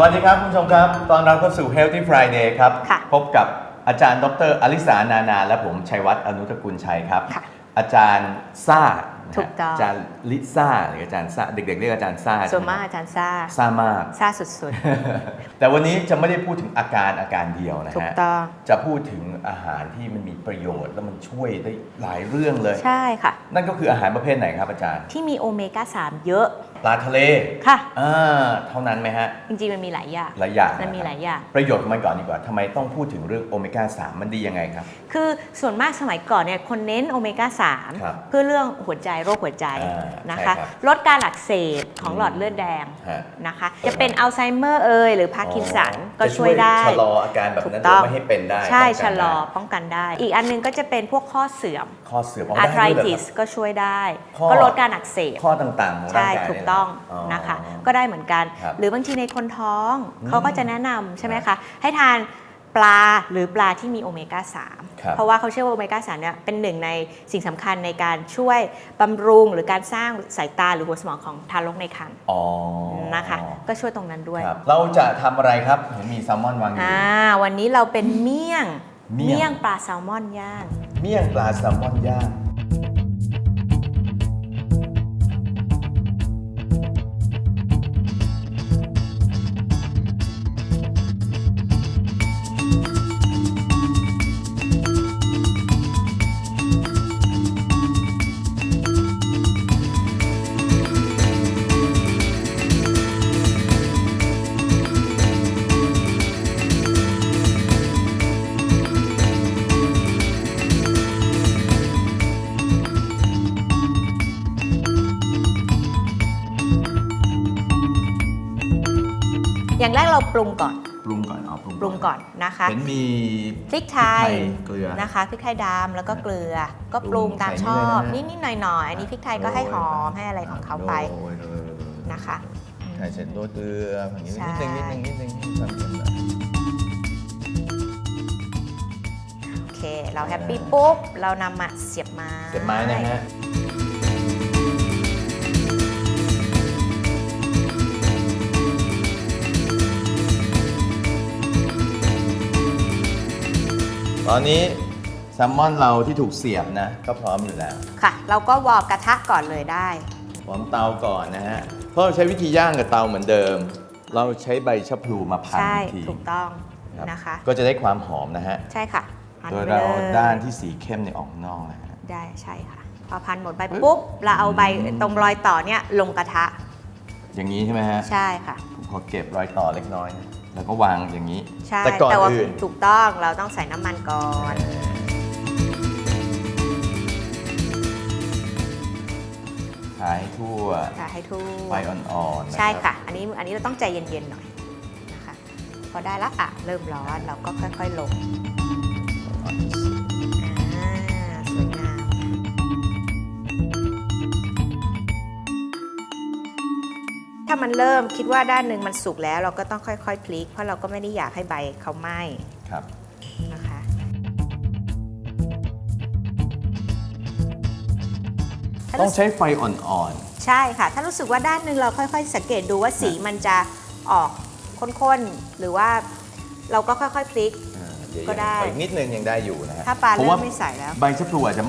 วัสดีครับ คุณผู้ชมครับ ตอนรับเข้าสู่ Healthy Friday ครับ ค่ะพบกับอาจารย์ดรอลิสานานา และผมชัยวัฒน์อนุตกุลชัยครับ ค่ะอาจารย์ซ่านะฮะถูกต้อง อาจารย์ลิซ่าหรืออาจารย์ซ่าเด็กๆเรียกอาจารย์ซ่าส่วนมากใช่ไหอาจารย์ซ่าซ่ามาก ซ่าสุด แต่วันนี้จะไม่ได้พูดถึงอาการอาการเดียวนะๆ ถูกฮะต้อง จะพูดถึงอาหารที่มันมีประโยชน์ แล้วมันช่วยได้หลายเรื่องเลย ใช่ค่ะ นั่นก็คืออาหารประเภทไหนครับอาจารย์ ที่มีโอเมก้า 3 เยอะ ปลาทะเลค่ะอ่าเท่านั้นไหมฮะ จริงๆ มันมีหลายอย่างหลายอย่างมันมีะครับหลายอย่างประโยชน์ของมันก่อนดีกว่าทำไมต้องพูดถึงเรื่องโอเมก้า3มันดียังไงครับ คือส่วนมากสมัยก่อนเนี่ยคนเน้นโอเมก้าครับ3เพื่อเรื่องหัวใจโรคหัวใจอ่านะคะใช่ครับลดการอักเสบของอืมหลอดเลือดแดงฮะนะคะ จะเป็นอัลไซเมอร์เอยหรือพาร์กินสันก็จะช่วยได้ชะลออาการแบบถูกนั้นต้องไม่ให้เป็นได้ใช่ป้งกันชะลอได้ป้องกันได้ อีกอันหนึงก็จะเป็นพวกข้อเสื่อมข้อเสื่อมอาร์ได้ไทรด้วยเหรอติสครับก็ช่วยได้ข้อก็ลดการอักเสบข้อต่างๆของร่างใช่กายถูกต้องเนี่ยเหรนะคะอ๋อก็ได้เหมือนกันครับหรือบางทีในคนท้องอืมเขาก็จะแนะนำใช่ไหมครัคะบให้ทานปลาหรือปลาที่มีโอเมก้าครับ3เพราะว่าเขาเชื่อว่าโอเมก้า 3 เนี่ยเป็นหนึ่งในสิ่งสำคัญในการช่วยบำรุงหรือการสร้างสายตาหรือหัวสมองของทารกในครรภ์อ๋อนะคะ ก็ช่วยตรงนั้นด้วยครับเราจะทำอะไรครับเห็นมีแซลมอนวางอยู่อ่าวันนี้เราเป็นเมี่ยง เมี่ยงปลาแซลมอนย่าง เมี่ยงปลาแซลมอนย่าง รกเราปรุงก่อน ปรุงก่อนเอาปรุงปรุงก่อนนะคะเห็นมีพริกไทยเกลือนะคะพริกไทยดำแล้วก็เกลือ ก็ปรุงตามชอบใส่นี่นิเลยนะดๆหน่อยๆอันนี้พริกไทยก็ให้หอมให้อะไรของเขาไปโรยโรยโรยนะคะใส่เสร็จโรยเกลืออย่างนี้ใช่นิดนึงนิดนึงนิดนึงให้ความเค็มหน่อยโอเค เราแฮปปี้ปุ๊บ เรานำมาเสียบไม้เก็บไม้นะฮะ ตอนนี้แซลมอนเราที่ถูกเสียบนะ ก็พร้อมอยู่แล้ว ค่ะ เราก็วอร์มกระทะก่อนเลยได้ พร้อมเตาก่อนนะฮะ เพราะเราใช้วิธีย่างกับเตาเหมือนเดิม เราใช้ใบชะพลูมาพันใช่อีกทีถูกต้องรับนะคะ ก็จะได้ความหอมนะฮะ ใช่ค่ะพันโดยไปเราเลยด้านที่สีเข้มเนี่ยออกนอกนะฮะ ได้ใช่ค่ะ พอพันหมดไปปุ๊บ เราเอาใบตรงรอยต่อเนี่ยลงกระทะ อย่างนี้ใช่ไหมฮะ ใช่ค่ะ ผมขอเก็บรอยต่อเล็กน้อยนะ แล้วก็วางอย่างนี้ ใช่แต่ก่อนว่าอื่น ถูกต้องเราต้องใส่น้ำมันก่อนขายทั่วค่ะให้ทั่วไฟอ่อนๆนรับใช่ค่ะ อันนี้อันนี้เราต้องใจเย็นๆหน่อยนะคะ พอได้แล้วอะเริ่มร้อนเราก็ค่อยๆลง ถ้ามันเริ่มคิดว่าด้านหนึ่งมันสุกแล้วเราก็ต้องค่อยๆ พลิก เพราะเราก็ไม่ได้อยากให้ใบเขาไหม้ครับนะคะถ้าต้องรู้สึกใช้ไฟอ่อนใช่ค่ะ ถ้ารู้สึกว่าด้านหนึ่งเราค่อยๆ สังเกตดูว่าสีมันจะออกข้นๆ หรือว่าเราก็ค่อยๆ พลิกๆอ่าเยวก็ได้ขออีกนิดนึงยังได้อยู่นะฮะถ้าปลาเพราะเริ่ว่ามไม่ใส่แล้ว ใบชะพลูอาจจะ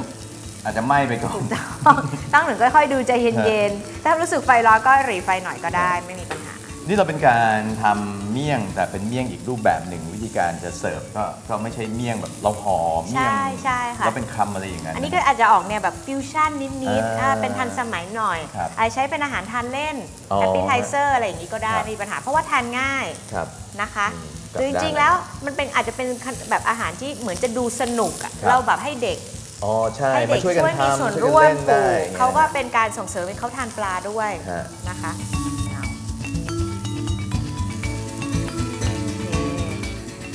อาจจะไหม้ไปก่อนถูกต้องต้องหนึ่งค่อยๆดูใจเย็นๆ ถ้ารู้สึกไฟร้อนก็หรีไฟหน่อยก็ได้ไม่มีปัญหา นี่เราเป็นการทำเมี่ยงแต่เป็นเมี่ยงอีกรูปแบบหนึ่งวิธีการจะเสิร์ฟก็ก็ไม่ใช่เมี่ยงแบบเราห่อเมี่ยงใช่ใช่ค่ะ แล้วเป็นคำอะไรอย่างนั้น อันนี้ก็อาจจะออกเนี่ยแบบฟิวชั่นนิดอ่าๆอ่าเป็นทันสมัยหน่อยครับอาจจะใช้เป็นอาหารทานเล่นอ๋อแอปเปิลไทเซอร์อะไรอย่างนี้ก็ได้ครับ ไม่มีปัญหา เพราะว่าทานง่ายครับ นะคะอืมกลับคือจด้านริงๆแล้วมันเป็นอาจจะเป็นแบบอาหารที่เหมือนจะดูสนุกอะครับ เราแบบให้เด็ก อ๋อใช่ ให้มาเด็กช่วยกันช่วยมีทำส่วนช่วยร่วกันมเล่นปลูได้กอย่งงี้ยเขาก็เป็นการส่งเสริมให้เขาทานปลาด้วยฮะนะคะเอาโอเค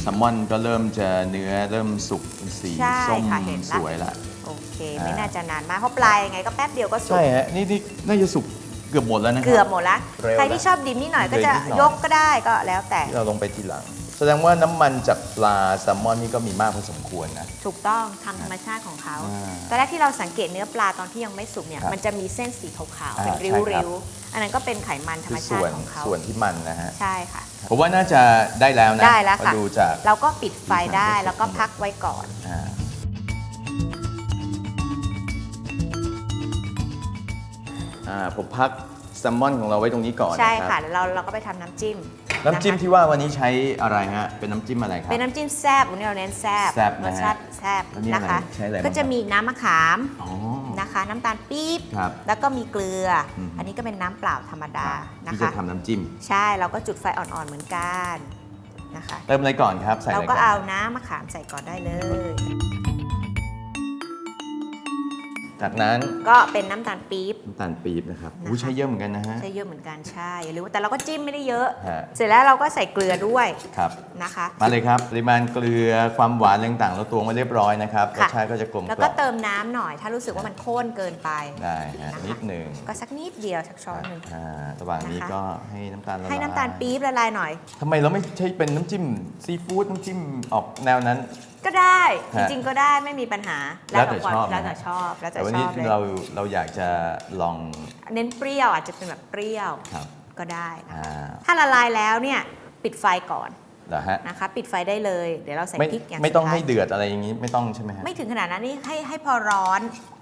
แซลมอนก็เริ่มจะเนื้อเริ่มสุกเป็นสีใช่ส้มค่ะเห็นละ สวยละ โอเคอ่าไม่น่าจะนานมากเพราะปลายยังไงก็แป๊บเดียวก็สุใช่กฮะนี่นี่น่าจะสุกเกือบหมดแล้วนะครัเกือบหมดละ เร็วใครนะที่ชอบดิมนิดหน่อยก็เลยจะนิดหน่อย ยกก็ได้ก็แล้วแต่ที่เราลงไปทีหลัง แสดงว่าน้ำมันจากปลาแซลมอนนี่ก็มีมากพอสมควรนะ ถูกต้องทำธรรมชาติของเขาอ่าตอนแรกที่เราสังเกตเนื้อปลาตอนที่ยังไม่สุกเนี่ยครับมันจะมีเส้นสีขาวๆอ่าเป็นริใช่ครับ้วๆอันนั้นก็เป็นไขมันธรรคืมอชาส่ติวนของเขาส่วนที่มันนะฮะใช่ค่ะ ผมว่าน่าจะได้แล้วนะได้แล้วค่ะมาดูจาก เราก็ปิดไฟได้ดูจากแล้วก็พักไว้ก่อน อ่าอ่าผมพักแซลมอนของเราไว้ตรงนี้ก่อนใช่นรับค่ะแล้วเราเราก็ไปทำน้ำจิ้ม น้ำจิ้มะคะที่ว่าวันนี้ใช้อะไรฮะ เป็นน้ำจิ้มอะไรครับ เป็นน้ำจิ้มแซ่บวันนี้เราเน้นแซ่บแซ่บรนะสฮะชาติแซ่บแล้วนี่นะคะอะไรใช้อะไรบ้างก็จะมีน้ำมะขามอ๋อ นะคะ น้ำตาลปี๊บครับแล้วก็มีเกลืออม อันนี้ก็เป็นน้ำเปล่าธรรมดานะที่คะจะทำน้ำจิ้ม ใช่เราก็จุดไฟอ่อนๆเหมือนกันนะคะ เติมอะไรก่อนครับ ใส่อะเราไรก็ก่อน เอาน้ำมะขามใส่ก่อนได้เลย จากนั้นก็เป็นน้ำตาลปี๊บ น้ำตาลปี๊บนะครับนะคะ อู้ใช้เยอะเหมือนกันนะฮะ ใช้เยอะเหมือนกันใช่อย่าลืมว่าแต่เราก็จิ้มไม่ได้เยอะ ฮะ เสร็จแล้วเราก็ใส่เกลือด้วยครับ นะคะ มาเลยครับปริมาณเกลือความหวานอะไรต่างๆเราตวงมาเรียบร้อยนะครับรสค่ะ ชาติก็จะกลมแล้วกก็ล่อมเติมน้ำหน่อย ถ้ารู้สึกว่ามันข้นเกินไป ได้ฮะนะคะ นิดหนึ่งก็สักนิดเดียวสักช้อนหนึ่ง อ่าระหว่างนี้นะคะ ก็ให้น้ำตาลละลายให้น้ำตาลปี๊บละลายหน่อย ทำไมเราไม่ใช้เป็นน้ำจิ้มซีฟู้ดน้ำจิ้มออกแนวนั้น ก็ได้ จฮะริงๆก็ได้ไม่มีปัญหาแล้วแต่ความชอบแล้วแต่นะชอบแล้วแต่แต่วันชนี้อบเลยเราเราอยากจะลองเน้นเปรี้ยวอาจจะเป็นแบบเปรี้ยวครับก็ได้นะอ่าถ้าละลายแล้วเนี่ยปิดไฟก่อนเหรอฮะนะคะ ปิดไฟได้เลย เดี๋ยวเราใส่ไม่พริกอย่างไม่ต้องสุดท้าให้ยเดือดอะไรอย่างนี้ไม่ต้องใช่ไหมฮะไม่ถึงขนาดนั้นนี่ให้ให้พอร้อน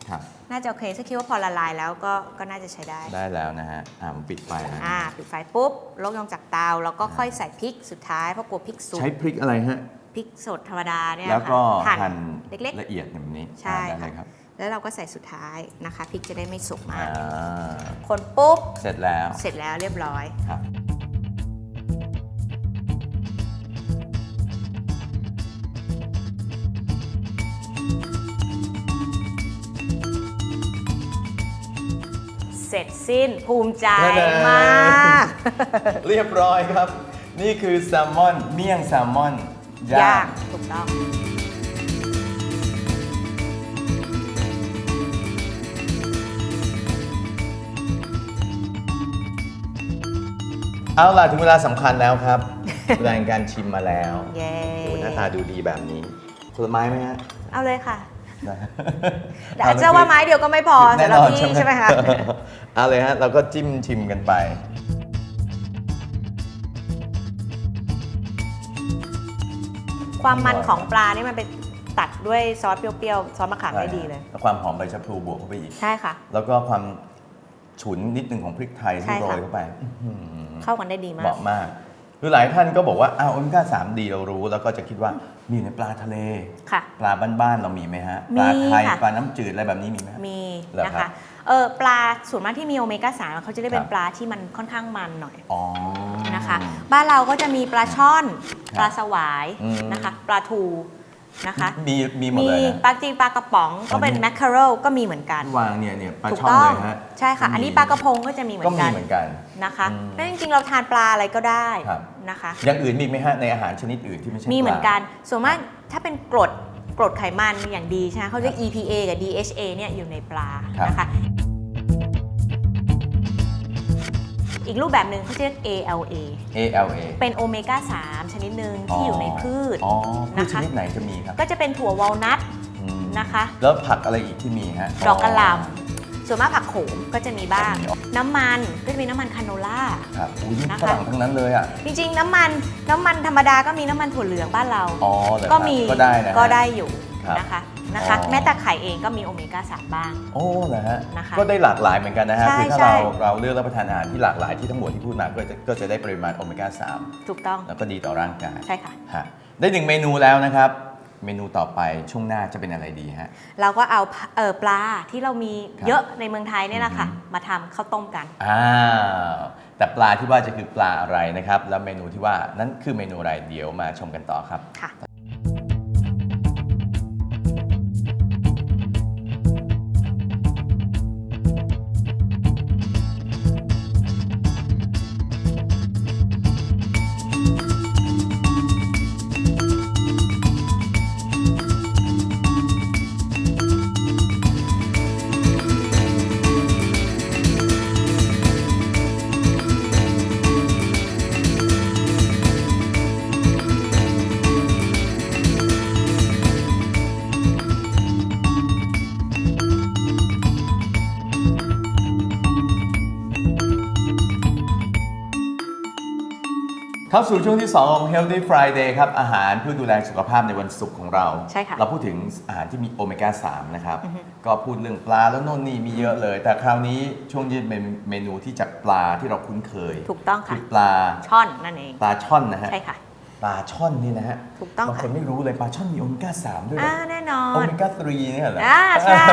ครับน่าจะโอเคถ้าคิดว่าพอละลายแล้วก็ก็น่าจะใช้ได้ ได้แล้วนะฮะอ่าผมปิดไฟแล้วอ่าปิดไฟปุ๊บลกลงจากเตาแล้วก็ค่อยใส่พริกสุดท้ายเพราะกลัวพริกสุกใช้พริกอะไรฮะ พริกสดธรรมดาเนี่ยแล้วก็ค่ะหั่นเล็ก ละเอียดแบบนี้ใช่อ่าได้ค่ะ เลยครับๆ แล้วเราก็ใส่สุดท้ายนะคะพริกจะได้ไม่สุกมาอ่กาคนปุ๊บ เสร็จแล้วเสร็จแล้วเรียบร้อย ครับ เสร็จสิ้นภูมิใจแน่ๆมาก เรียบร้อยครับ นี่คือแซลมอนเมี่ยงแซลมอน ย่าย่างงถูกต้อง เอาล่ะถึงเวลาสำคัญแล้วครับแสดงการชิมมาแล้วเย้ โอ้หน้าตาดูดีแบบนี้ผลไม้ไหมฮะ เอาเลยค่ะได้แต่อาจจะว่าไม้เดียวก็ไม่พอสำหรับแน่นอนพี่ใช่ไหมคะ เอาเลยฮะ เราก็จิ้มชิมกันไป ความมันของปลานี่มันเป็นตัดด้วยซอสเปรี้ยวๆ ซอสมะขามได้ดีเลย แล้วความหอมใบชะพลูบวกเข้าไปอีก ใช่ค่ะ แล้วก็ความฉุนนิดนึงของพริกไทยใช่ที่โรค่ะยเข้าไปอื้อหือเข้ากันได้ดีมาเหกมาะมากคือหลายท่านก็บอกว่า อ้าวโอเมก้าสามดีเรารู้ แล้วก็จะคิดว่า มีในปลาทะเลค่ะปลาบ้านๆ เรามีไหมฮะมีปลาไทยค่ะปลาน้ำจืดอะไรแบบนี้มีไหมฮะมีเหรอนะครัคะบ เออปลาส่วนมากที่มีโอเมก้าสามเขาจะได้เป็คนรับปลาที่มันค่อนข้างมันหน่อยอ๋อ นะคะ บ้านเราก็จะมีปลาช่อน ครับปลาสวายอืม นะคะ ปลาทูนะคะมีมีหมดมีเลยนะ ปลาจีนปลากระป๋องก็เป็นอ๋อนี่แมคคาเรลก็มีเหมือนกันที่วางเนี่ยเนี่ยปลาถูกช่อนต้องเลยฮะใช่ค่ะ อันนี้ปลากระพงก็จะมีเหมืก็อนมีกันเหมือนกัน นะคะอืมแล้วจริงๆเราทานปลาอะไรก็ได้ครับ นะคะ อย่างอื่นมีไหมฮะในอาหารชนิดอื่นที่ไม่ใช่มีเหมือนปลากัน ส่วนมากถ้าเป็นกรด กรดไขมันอย่างดีใช่ไหมเขาเรียก EPA กับ DHA เนี่ยอยู่ในปลาครับนะคะ อีกรูปแบบหนึ่งเขาเรียก ALA ALA เป็นโอเมก้า 3 ชนิดหนึ่งที่อยู่ในพืชอ๋อพืชนะคะชนิดไหนจะมีครับ ก็จะเป็นถั่ววอลนัทอืมนะคะ แล้วผักอะไรอีกที่มีฮะ ดอกกระหล่ำ ส่วนมากผักโขมก็จะมีบ้างมีอ๋อน้ำมันก็จะมีน้ำมันคาโนล่า ครับอุ้ยนี่นะคะ ฝรั่งทั้งนั้นเลยอะ จริงๆ น้ำมันน้ำมันธรรมดาก็มีน้ำมันถั่วเหลืองบ้านเรา อ๋อเหรอครับก็มีก็ได้นะฮะ ก็ได้อยู่ครับนะคะนะคะ อ๋อ แม้แต่ไข่เองก็มีโอเมก้า3บ้าง โอ้เหรอฮะ นะคะก็ได้หลากหลายเหมือนกันนะฮะ ใช่คือถ้าใช่ เราเราเลือกรับประทานอาหารที่หลากหลายที่ทั้งหมดที่พูดมาก็จะก็จะได้ปริมาณโอเมก้า ถูกต้อง3 แล้วก็ดีต่อร่างกายใช่ค่ะ ฮะได้หนึ่งเมนูแล้วนะครับ เมนูต่อไปช่วงหน้าจะเป็นอะไรดีฮะ เราก็เอาเอ่อปลาที่เรามีครับเยอะในเมืองไทยเนี่ยแหละค่ะ อือฮึมาทำข้าวต้มกัน อ้าวแต่ปลาที่ว่าจะคือปลาอะไรนะครับ แล้วเมนูที่ว่านั้นคือเมนูอะไรเดี๋ยวมาชมกันต่อครับ ค่ะ เข้าสู่ช่วงที่ 2 ของ Healthy Friday ครับ อาหารเพื่อดูแลสุขภาพในวันศุกร์ของเรา ใช่ค่ะ เราพูดถึงอาหารที่มีโอเมก้า 3 นะครับ ก็พูดเรื่องปลาแล้วโน่นนี่มีเยอะเลย แต่คราวนี้ช่วงนี้เป็นเมนูที่จากปลาที่เราคุ้นเคย ถูกต้องคืค่ะอปลาช่อนนั่นเอง ปลาช่อนนะฮะ ใช่ค่ะ ปลาช่อนนี่นะฮะถูกต้องบางคนค่ะไม่รู้เลยปลาช่อนมีโอเมก้า 3 ด้วยเหรอ่าอแน่นอโอนเมก้า 3 เนี่ยเหรออ่าใช่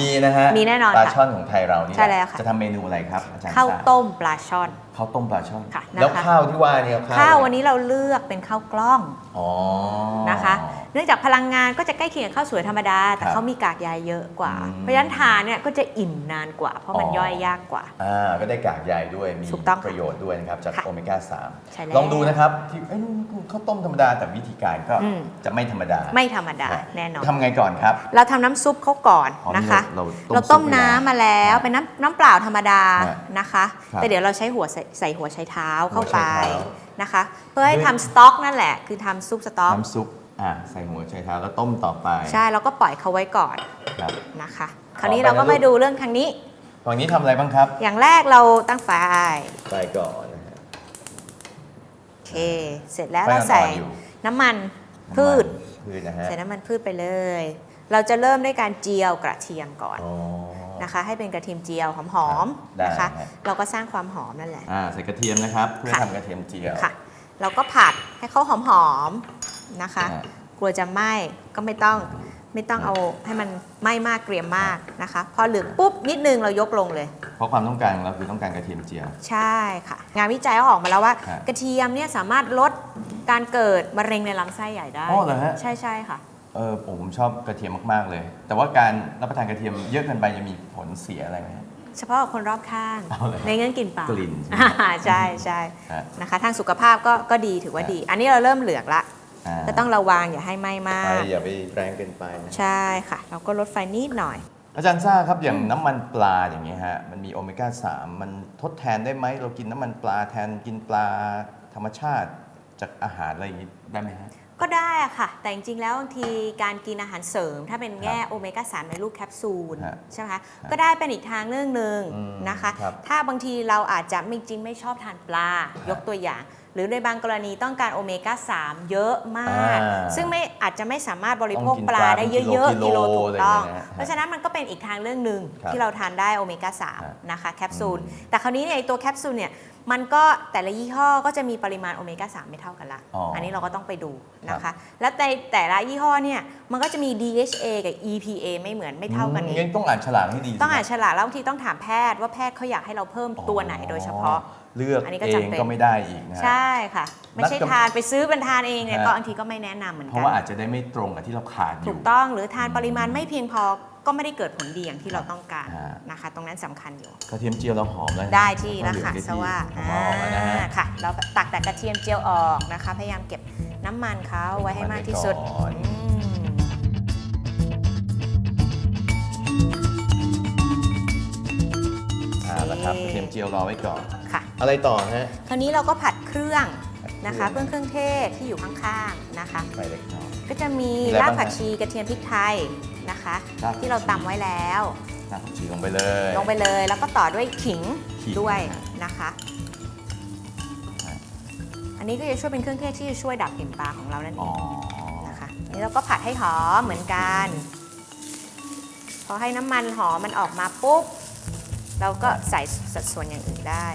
มีนะฮะ มีแน่นอนปลาค่ะช่อนของไทยเรานี่ใช่แล้วค่ะ จะทำเมนูอะไรครับอาจารย์ข้าวทราบต้มปลาช่อนข้าวต้มปลาช่อนค่ะแล้วนะคะข้าวที่ว่าเนี่ยข้าวข้าวอะไรวันนี้เราเลือกเป็นข้าวกล้องอ๋อ นะคะ เนื่องจากพลังงานก็จะใกล้เคียงกับข้าวสวยธรรมดา แต่ครับเขามีกากใยเยอะกว่า อืมเพราะฉะนั้นทานเนี่ยก็จะอิ่มนานกว่า เพราะมันอ๋อ ย่อยยากกว่า อ่าก็ได้กากใยด้วยมีถูกต้องค่ะประโยชน์ด้วยนะครับ จากค่ะ โอเมก้าใช่แล้ว3ลองดูนะครับที่เอ้ยข้าวต้มธรรมดาแต่วิธีการก็อืม จะไม่ธรรมดาไม่ธรรมดาครับแน่นอน ทำไงก่อนครับเราทำน้ำซุปเขาก่อนอ๋อนะคะ เราเราต้ต้มมซุปน้ำมาแล้วครับเป็นน้ำน้ำเปล่าธรรมดาครับนะคะ ครับ แต่เดี๋ยวเราใช้หัวใส่ใส่หัวไชเท้าเข้าหัวไปไชเท้านะคะ เพื่อให้ด้วยทำสต๊อกนั่นแหละ คือทำซุปสต๊อกน้ำซุปอ่าใส่หัวไชเท้าแล้วต้มต่อไป ใช่เราก็ปล่อยเขาไว้ก่อนครับนะคะต่อคราวนี้ไปเราก็นะลูกมาดูเรื่องทางนี้ฝั่งนี้ทำอะไรบ้างครับ อย่างแรกเราตั้งไฟใส่ก่อนนะฮะโอเค เสร็จแล้วไฟเราใส่อ่อนๆอยู่น้ำมันพืชพืชนะฮะใส่น้ำมันพืชไปเลย เราจะเริ่มด้วยการเจียวกระเทียมก่อนอ๋อ นะคะ ให้เป็นกระเทียมเจียวหอมได้ๆนะคะฮะเราก็สร้างความหอมนั่นแหละ อ่าใส่กระเทียมนะครับ เพื่อค่ะ ทำกระเทียมเจียว ค่ะ เราก็ผัดให้เขาหอมๆนะคะ อ่ากลัวจะไหม้ก็ไม่ต้องไม่ต้องเอาให้มันไหม้มากเกรียมมากนะคะ พอเหลืองปุ๊บนิดนึงเรายกลงเลย เพราะความต้องการของเราคือต้องการกระเทียมเจียว ใช่ค่ะ งานวิจัยเขาออกมาแล้วว่า ฮะกระเทียมเนี่ยสามารถลดการเกิดมะเร็งในลำไส้ใหญ่ได้อ๋อเหรอฮะ ใช่ใช่ค่ะ เออผมชอบกระเทียมมากๆเลย แต่ว่าการรับประทานกระเทียมเยอะเกินไปจะมีผลเสียอะไรไหมฮะ เฉพาะกับคนรอบข้างเอาเลยในเงื่อนกลิ่นปากกลิ่นใช่ไหมอ่าใช่ใช่ฮะนะคะ ทางสุขภาพก็ก็ดีถือว่าดี อันนี้เราเริ่มเหลืองละาแต่ต้องระวังอย่าให้ไหม้มาไปก อย่าไปแรงเกินไปนะ ใช่ค่ะ เราก็ลดไฟนิดหน่อย อาจารย์ซ่าครับอย่างน้ำมันปลาอย่างเงี้ยฮะมันมีโอเมก้า3มันทดแทนได้ไหมเรากินน้ำมันปลาแทนกินปลาธรรมชาติจากอาหารอะไรอย่างงี้ได้ไหมฮะ ก็ได้อะค่ะ แต่จริงๆ แล้วบางทีการกินอาหารเสริม ถ้าเป็นแง่โอเมก้า3ในรูปแคปซูลฮะใช่ไหมคะก็ได้เป็นอีกทางเรื่องหนึ่งอืมนะคะ ครับถ้าบางทีเราอาจจะไม่จริงไม่ชอบทานปลา ยกตัวอย่าง หรือในบางกรณีต้องการโอเมก้า 3 เยอะมาก อ่าซึ่งไม่อาจจะไม่สามารถบริโภคต้องกินปลาได้เยอะปลาๆเป็นกิกิโลโลถูกต้อง อะไรอย่างเงี้ยนะฮะเพราะฉะนั้นมันก็เป็นอีกทางเรื่องหนึ่งครับที่เราทานได้โอเมก้า ครับ3 นะคะแคปซูล อืมแต่คราวนี้เนี่ยไอ้ตัวแคปซูลเนี่ยมันก็แต่ละยี่ห้อก็จะมีปริมาณโอเมก้า 3 ไม่เท่ากันละอ๋ออัอันนี้เราก็ต้องไปดูนะคะ แล้วในแต่ละยี่ห้อเนี่ยมันก็จะมี DHA กับ EPA ไม่เหมือนไม่เท่ากันอืมอีก งั้นต้องอ่านฉลากให้ดีต้องอ่านสิฉลากแล้วบางทีต้องถามแพทย์ว่าแพทย์เขาอยากให้เราเพิ่มตัวไหนโดยเฉพาะอ๋อ เลือกอันนี้ก็เอจำงเป็น ก็ไม่ได้อีกนะฮะ ใช่ค่ะ ไม่ใช่นัดกับทานไปซื้อเป็นทานเองเนี่ยฮะ ก็บางทีก็ไม่แนะนำเหมือนเพกัราะว่าอาจจะได้ไม่ตรงกับที่เราขาดอถูยู่ กต้องหรือทานปริมาณไม่เพียงพอก็ไม่ได้เกิดผลดีอย่างที่เราต้องการฮะ นะคะ ตรงนั้นสำคัญอยู่ กระเทียมเจียวเราหอมแล้วนะได้ที่แล้วค่ะเหลืองสว่าได้ที่หอมแล้วนะฮะ อ่าค่ะ เราตักแต่กระเทียมเจียวออกนะคะ พยายามเก็บน้ำมันเขาไว้ให้มากที่สุดน้ำมันไว้ก่อน อืม อ่าแล้วครับกระเทียมเจียวรอไว้ก่อน ค่ะ อะไรต่อฮะ คราวนี้เราก็ผัดเครื่องนะคะเคเครื่รื่อองงเครื่องเทศที่อยู่ข้างๆนะคะไปเล็กน้อย ก็จะมีมีอะไรรากบ้างผักฮะชีกระเทียมพริกไทยนะคะ รากผักชี ที่เราตำไว้แล้วน้ำผักชีลงไปเลย ลงไปเลยแล้วก็ต่อด้วยขิงขิงด้วยนะนะคะฮะอันนี้ก็จะช่วยเป็นเครื่องเทศที่จะช่วยดับกลิ่นปลาของเรานั่นเออ๋องนะคะนี่เราก็ผัดให้หอมเหมือนกัน พอให้น้ำมันหอมมันออกมาปุ๊บ เราก็ใส่สัดส่วนอย่างอื่นได้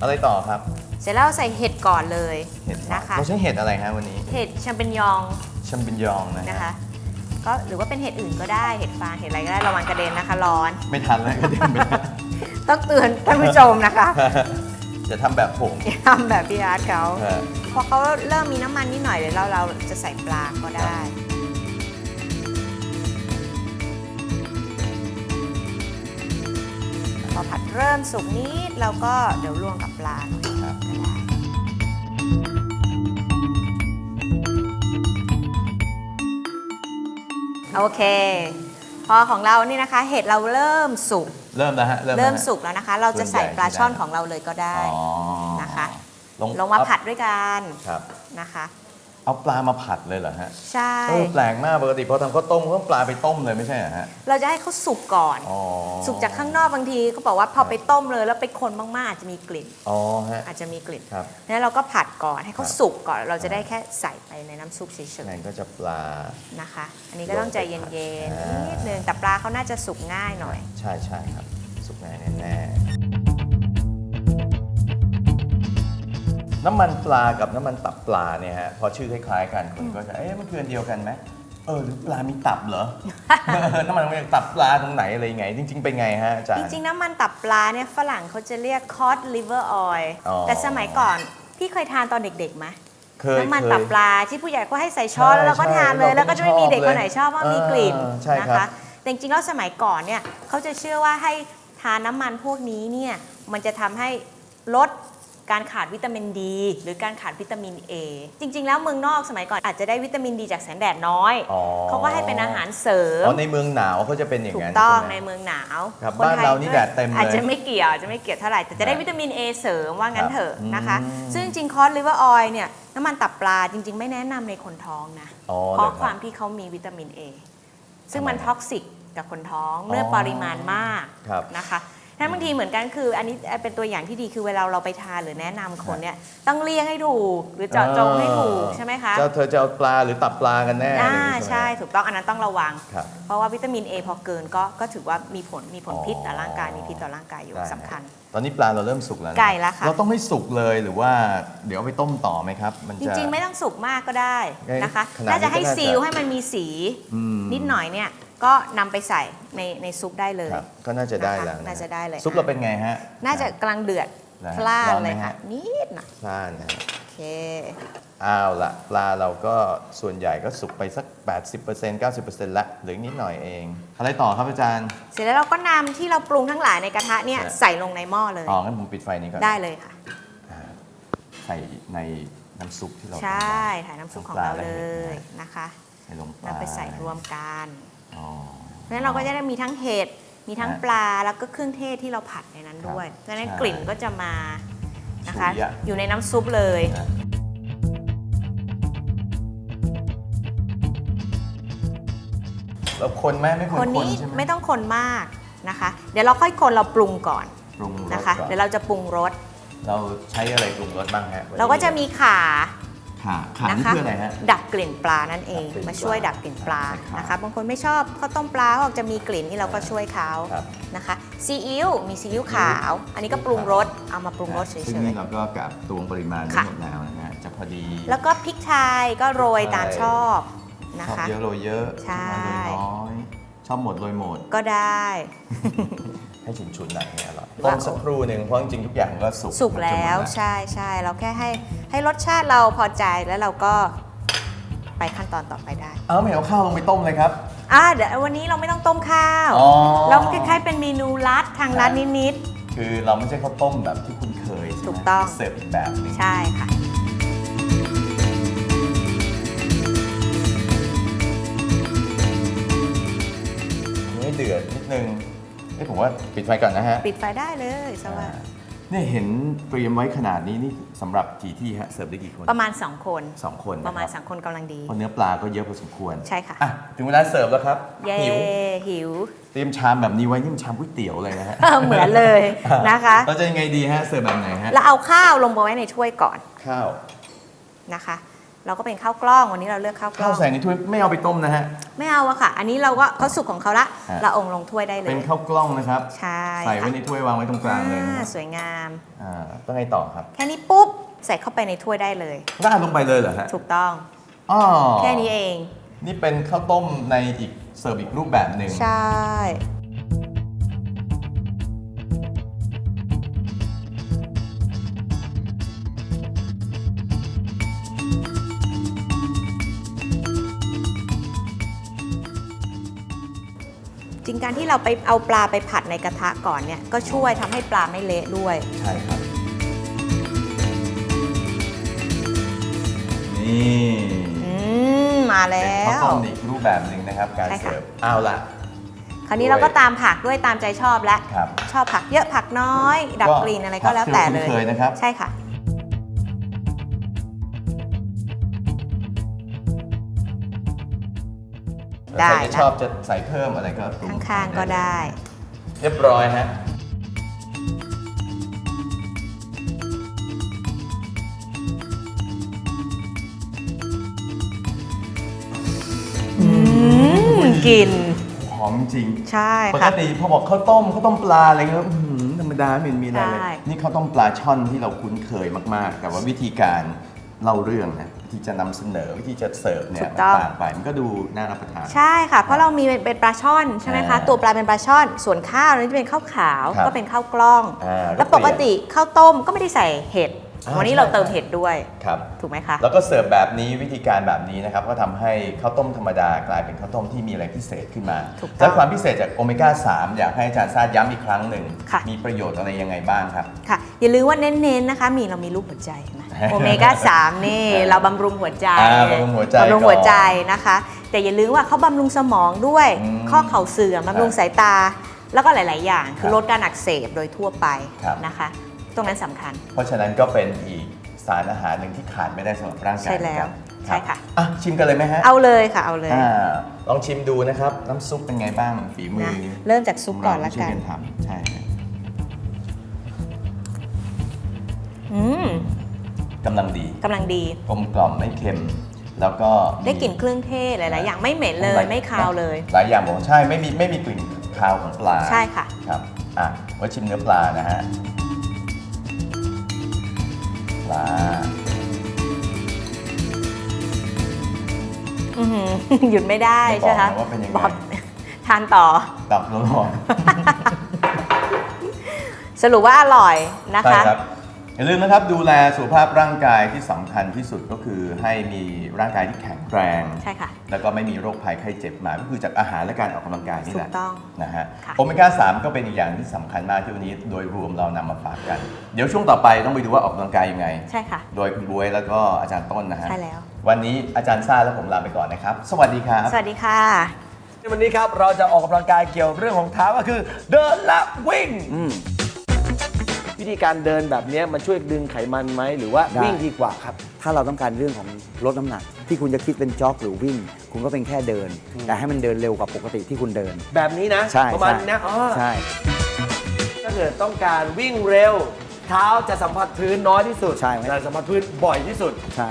อะไรต่อครับ เสร็จแล้วใส่เห็ดก่อนเลยเห็ดนะคะเราใช้เห็ดอะไรฮะวันนี้เห็ดแชมเปญยองแชมเปญยองนะฮะนะคะก็หรือว่าเป็นเห็ดอื่นก็ได้เห็ดฟางเห็ดอะไรก็ได้ระวังกระเด็นนะคะร้อน ไม่ทันแล้วก็เด็นไปแล้ว ต้องเตือนท่านผู้ชมนะคะจะทำแบบผมอย่าทำแบบพี่อาร์ตเขา ฮะ พอเขาเริ่มมีน้ำมันนิดหน่อยเดี๋ยวเราเราจะใส่ปลาก็ได้ อผัดเริ่มสุกนิดเราก็เดี๋ยวรวมกับปลาหน่อยครับก็ได้โอเค พอของเรานี่นะคะ เห็ดเราเริ่มสุก เริ่มแล้วฮะเริ่มเริ่มแล้วฮะสุกแล้วนะคะ เราจะใส่ส่วนใหญ่ปลาช่อนได้ของเราเลยก็ได้อ๋อนะคะลงลงมาผัดด้วยกันครับนะคะ เอาปลามาผัดเลยเหรอฮะใช่ เออแปลกมากปกติพอทำข้าวต้มก็ต้องปลาไปต้มเลยไม่ใช่เหรอฮะ เราจะให้เขาสุกก่อน อ๋อสุกจากข้างนอกบางทีเขาบอกว่าพอไปต้มเลยแล้วไปคนมากๆอาจจะมีกลิ่น อ๋อฮะ อาจจะมีกลิ่นครับนั้นเราก็ผัดก่อนให้เขาครับ สุกก่อน เราจะได้แค่ใส่ไปในน้ำซุปเฉยนั่นก็จะปลา ๆนะคะ อันนี้ก็ต้องใจเย็นอ่าๆนิดนึงแต่ปลาเขาน่าจะสุกง่ายหน่อย ใช่ใช่ครับ สุกแน่แน่ๆ น้ำมันปลากับน้ำมันตับปลาเนี่ยฮะพอชื่อคล้ายๆกันคนก็จะเอ๊ะมันคืออันเดียวกันไหมเออหรือปลามีตับเหรอ น้ำมันมันตับปลาตรงไหนอะไรยังไง จริง ๆ เป็นไงฮะอาจารจย์ริง ๆ น้ำมันตับปลาเนี่ยฝรั่งเขาจะเรียก cod liver oil อ๋อ แต่สมัยก่อนพี่เคยทานตอนเด็กๆไหมเคยน้ำมันเคยตับปลาที่ผู้ใหญ่ก็ให้ใส่ช้อนใช่แล้วเราก็ทานเลย ใช่แล้วก็จะไม่มีเด็กคนไหนชอบว่ามีกลิ่นเออใช่นะครับ คะแต่จริงๆแล้วสมัยก่อนเนี่ยเขาจะเชื่อว่าให้ทานน้ำมันพวกนี้เนี่ยมันจะทำให้ลด การขาดวิตามินดี หรือการขาดวิตามิน A จริง ๆ แล้วเมืองนอกสมัยก่อนอาจจะได้วิตามินดีจากแสงแดดน้อย อ๋อเขาก็ให้เป็นอาหารเสริม อ๋อในเมืองหนาวเขาจะเป็นอย่างถูกนั้นต้องใช่ไหในมเมืองหนาวครับคไทยบ้านเรานี่แดดเต็มเลยอาจจะไม่เกี่ยวอาจจะไม่เกี่ยวเท่าไหร่ แต่จะได้ครับวิตามิน A เสริมว่างั้นเถอะครับนะคะอืม ซึ่งจริงๆคอสลิเวอร์ออยเนี่ยน้ำมันตับปลาจริง ๆ ไม่แนะนำในคนท้องนะ อ๋อเพราะหอความที่เขามีวิตามิน A ซึ่งมันทำไมท็อกซิกกับคนท้องเมื่อออปริมาณมากครับ นะคะ นั้นบางทีเหมือนกันคือ อันนี้เป็นตัวอย่างที่ดีคือเวลาเราไปทานหรือแนะนำคนเนี่ยต้องเรียงให้ถูกหรือเจาะจงให้ถูกใช่ไหมคะเจ้าเธอจะเอาปลาหรือตับปลากันแน่อ่าอะไรอย่างงี้ใช่ไหมถูกต้องอันนั้นต้องระวัง ครับเพราะว่าวิตามิน A พอเกินก็ก็ถือว่ามีผลมีผลอ๋อพิษต่อร่างกายมีพิษต่อร่างกายอยู่ได้สำคัญตอนนี้ปลาเราเริ่มสุกแล้วนะใกล้แล้วค่ะ เราต้องให้สุกเลยหรือว่าเดี๋ยวเอาไปต้มต่อไหมครับ มันจจะ ริงๆ ไม่ต้องสุกมากก็ได้นะคะขนาดนี้น่าจะให้ก็น่าจะซีลให้มันมีสี อืมนิดหน่อยเนี่ย ก็นำไปใส่ในในซุปได้เลยครับก็น่าจะได้แล้วนะคะน่าจะได้เลยซุปเราเป็นไงฮะ น่าจะกำลังเดือดนะฮะพล่านร้อนไหมเลยค่ะฮะ นิดหน่อยพลาดนะฮะโอเคเอาละปลาเราก็ส่วนใหญ่ก็สุกไปสัก 80% 90%ละเหลืออีกนิดหน่อยเอง อะไรต่อครับอาจารย์ เสร็จแล้วเราก็นำที่เราปรุงทั้งหลายในกระทะเนี่ยครับ ใส่ลงในหม้อเลย อ๋องั้นผมปิดไฟนี้ก่อนได้เลยค่ะ อ่าใส่ในน้ำซุปที่เราใช่ ทำไว้ ถ่ายน้ำซุปของปลาเราและเลเห็ดยนะนะคะ ใส่ลงปลานำไปใส่รวมกัน อ๋อ เพราะฉะนั้นเราก็จะได้มีทั้งเห็ด มีทั้งฮะปลา แล้วก็เครื่องเทศที่เราผัดในนั้นด้วยครับเพราะฉะนั้นใช่กลิ่นก็จะมานะคะฉุยอะอยู่ในน้ำซุปเลย นะเราคนไหมไม่ควรคคนนนี้ใช่ไหมไม่ต้องคนมากนะคะ เดี๋ยวเราค่อยคนเราปรุงก่อนปรุงรสนะคะ ก่อนเดี๋ยวเราจะปรุงรส เราใช้อะไรปรุงรสบ้างฮะเราก็จะมีข่า ขาขานี่นะคะคืออะไรฮะดับกลิ่นปลานั่นเองดับกลิ่นมาช่วยปลาดับกลิ่นปลาใช่ครับนะคะบางคนไม่ชอบข้าวต้มปลาเขาบอกจะมีกลิ่นนี่เราก็ช่วยเขาครับนะคะซีอิ๊วมีซีอิ๊วขาว อันนี้ก็ปรุงรสเอามาปรุงรสเฉซึ่งยนี่เราก็กับตวงปริมาณไว้ค่ะหมดแล้วนะฮะจะพอดีๆแล้วก็พริกไทยก็โรยตามใช่ชอบนะชอบคะเยอะโรยเยอะใช่ชอบน้อยโรยน้อยชอบหมดโรยหมดก็ได้ ให้ฉุนๆหน่อยเนี่ยอร่อยต้มสักครู่หนึ่งเพราะจริงๆทุกอย่างก็สุกสุกมันจะแล้วหมดใช่ใช่เราแค่ให้ให้รสชาติเราพอใจแล้วเราก็ไปขั้นตอนต่อไปได้ เอาไม่เอาข้าวลงไปต้มเลยครับอ่าเดี๋ยววันนี้เราไม่ต้องต้มข้าวอ๋อเราคล้ายๆเป็นเมนูรัดทางรัดนิดคือเราไม่ใช่ข้าวต้มแบบที่คุณเคยใช่ไหมถูกต้องเสิร์ฟอีกแบบหนึงๆใช่ค่ะให้เดือดนิดนึง เอ้ยผมว่าปิดไฟก่อนนะฮะปิดไฟได้เลยสวัสดีเนี่ยเห็นเตรียมไว้ขนาดนี้นี่สำหรับกี่ที่ฮะเสิร์ฟได้กี่คนประมาณ 2 คน สองคนประมาณนคบ2คนกำลังดี เพราะเนื้อปลาก็เยอะพอสมควรใช่ค่ะ อะถึงเวลาเสิร์ฟแล้วครับเย้หิวหิว เตรียมชามแบบนี้ไว้นี่มันชามก๋วยเตี๋ยวเลยนะฮะ เหมือนเลยนะคะ เราจะยังไงดีฮะเสิร์ฟแบบไหนฮะแล้วเอาข้าวลงไปไว้ในถ้วยก่อนข้าวนะคะ เราก็เป็นข้าวกล้องวันนี้เราเลือกข้าวกล้ข้าอวง ใส่ในถ้วยไม่เอาไปต้มนะฮะ ไม่เอาอะค่ะ อันนี้เราก็เขาสุกของเขาละฮะ เราองลงถ้วยได้เลเป็ย นข้าวกล้องนะครับ ใช่ใส่ไว้ค่ะในถ้วยวางไว้ตรงกลางเลยนะอ่าฮะสวยงาม อ่าต้องไงต่อครับแค่นี้ปุ๊บ ใส่เข้าไปในถ้วยได้เลย ราดลงไปเลยเหรอฮะถูกต้อง อ๋อแค่นี้เอง นี่เป็นข้าวต้มในอีกเสิร์ฟอีกรูปแบบหนึ่ง ใช่ การที่เราไปเอาปลาไปผัดในกระทะก่อนเนี่ยก็ช่วยทำให้ปลาไม่เละด้วย ใช่ครับ นี่อืม มาแล้เป็นข้าวว ต้มอีกรูปแบบหนึ่งนะครับ การใช่ค่ะ เสิร์ฟเอาละคราวนี้เราก็ตามผักด้วยตามใจชอบแล้วครับชอบผักเยอะผักน้อย ดับกลิ่นอะไรก็แล้วแต่เลยผักที่ราคุ้นเคยนะครับ ใช่ค่ะ ได้ใครจะชอบจะใส่เพิ่มอะไรก็ปรุข้างๆก็ได้ เรียบร้อยฮะ อืมกลิ่นหอมจริง ใช่ปกค่ะ ติพอบอกข้าวต้มข้าวต้มปลาอะไรเงี้ยอื้อหือธรรมดาไม่เห็นมีอะไรเลย ใช่ นี่ข้าวต้มปลาช่อนที่เราคุ้นเคยมากๆ แต่ว่าวิธีการเล่าเรื่องนะ ที่จะนำเสนอวิธีจะเสิร์ฟเนี่ยมันต่างไปมันก็ดูน่ารับประทาน ใช่ค่ะ เพราะเรามีเป็นเป็นปลาช่อนใช่ไหมคะ อ่าตัวปลาเป็นปลาช่อน ส่วนข้าวนี่จะเป็นข้าวขาวครับก็เป็นข้าวกล้อง อ่าแล้วก็ปเปลี่ยนกติข้าวต้มก็ไม่ได้ใส่เห็ดอ่า วันนี้ใช่เราเติมใช่เห็ดด้วยครับถูกไหมคะแล้วก็เสิร์ฟแบบนี้วิธีการแบบนี้นะครับก็ทำให้ข้าวต้มธรรมดากลายเป็นข้าวต้มที่มีอะไรพิเศษขึ้นมาถูกต้องและความพิเศษจากโอเมก้า3อยากให้อาจารย์ทราบย้ำอีกครั้งหนึ่งค่ะมีประโยชน์อะไรยังไงบ้างครับค่ะอย่าลืมว่าเน้นๆนะคะ มีเรามีรูปหัวใจเห็นไหมโอเมก้า3นี่เราบำรุงหัวใจอ่าบำรุงหัวใจบำรุงหัวใจก่อนนะคะ แต่อย่าลืมว่าเขาบำรุงสมองด้วยอืมข้อเข่าเสื่อมบำรุงสายตาแล้วก็หลาย ๆ อย่าง คืคอรับลดการอักเสบโดยทั่วไปครับนะคะ ตรงนั้นสำคัญ เพราะฉะนั้นก็เป็นอีกสารอาหารหนึ่งที่ขาดไม่ได้สำหรับร่างกายใช่แล้วเหมือนกันใช่ค่ะรับอะ ชิมกันเลยไหมฮะเอาเลยค่ะเอาเลย อ่าลองชิมดูนะครับ น้ำซุปเป็นไงบ้างฝีมือนะเริ่มจากซุปก่อนละช่วกัยนกันทำใช่ครับอืมกำลังดีกำลังดี กลมกล่อมไม่เค็ม แล้วก็ได้กลิ่นเครื่องเทศหลาย ๆ อย่างไม่เหม็นเลยไม่คาวเลย หลายอย่างบอกใช่ไม่มีไม่มีกลิ่นคาวของปลาใช่ค่ะ ครับอะไว้ชิมเนื้อปลานะฮะ ปลาอื้อหือหยุดไม่ได้ไม่บใช่อกไหมคะนะว่าเป็นยังไง บอกทานต่อ ตับร้อนสรุปว่าอร่อยนะๆใช่คะ ครับอย่าลืมนะครับดูแลสุขภาพร่างกายที่สำคัญที่สุดก็คือให้มีร่างกายที่แข็ง แรงใช่ค่ะ แล้วก็ไม่มีโรคภัยไข้เจ็บมาก็คือจากอาหารและการออกกำลังกายนี่แหละถูกต้องนะฮะค่ะโอเมก้า 3 ก็เป็นอีกอย่างที่สำคัญมากที่วันนี้โดยรวมเรานำมาฝากกัน เดี๋ยวช่วงต่อไปต้องไปดูว่าออกกำลังกายยังไง ใช่ค่ะ โดยคุณบวยแล้วก็อาจารย์ต้นนะฮะใช่แล้ว วันนี้อาจารย์ซ่าและผมลาไปก่อนนะครับ สวัสดีครับสวัสดีค่ะวันนี้ครับเราจะออกกำลังกายเกี่ยวเรื่องของเท้าก็คือเดินและวิ่ง วิธีการเดินแบบเนี้ยมันช่วยดึงไขมันไหมหรือว่าได้ วิ่งดีกว่าครับ ถ้าเราต้องการเรื่องของลดน้ำหนัก ที่คุณจะคิดเป็นจ็อกหรือวิ่ง คุณก็เป็นแค่เดิน แต่ให้มันเดินเร็วกว่าปกติที่คุณเดิน แบบนี้นะ ใช่ประมาณใช่นี้นะอ๋อใช่ ถ้าเกิดต้องการวิ่งเร็ว เท้าจะสัมผัสพื้นน้อยที่สุดใช่ไหม แต่สัมผัสพื้นบ่อยที่สุด ใช่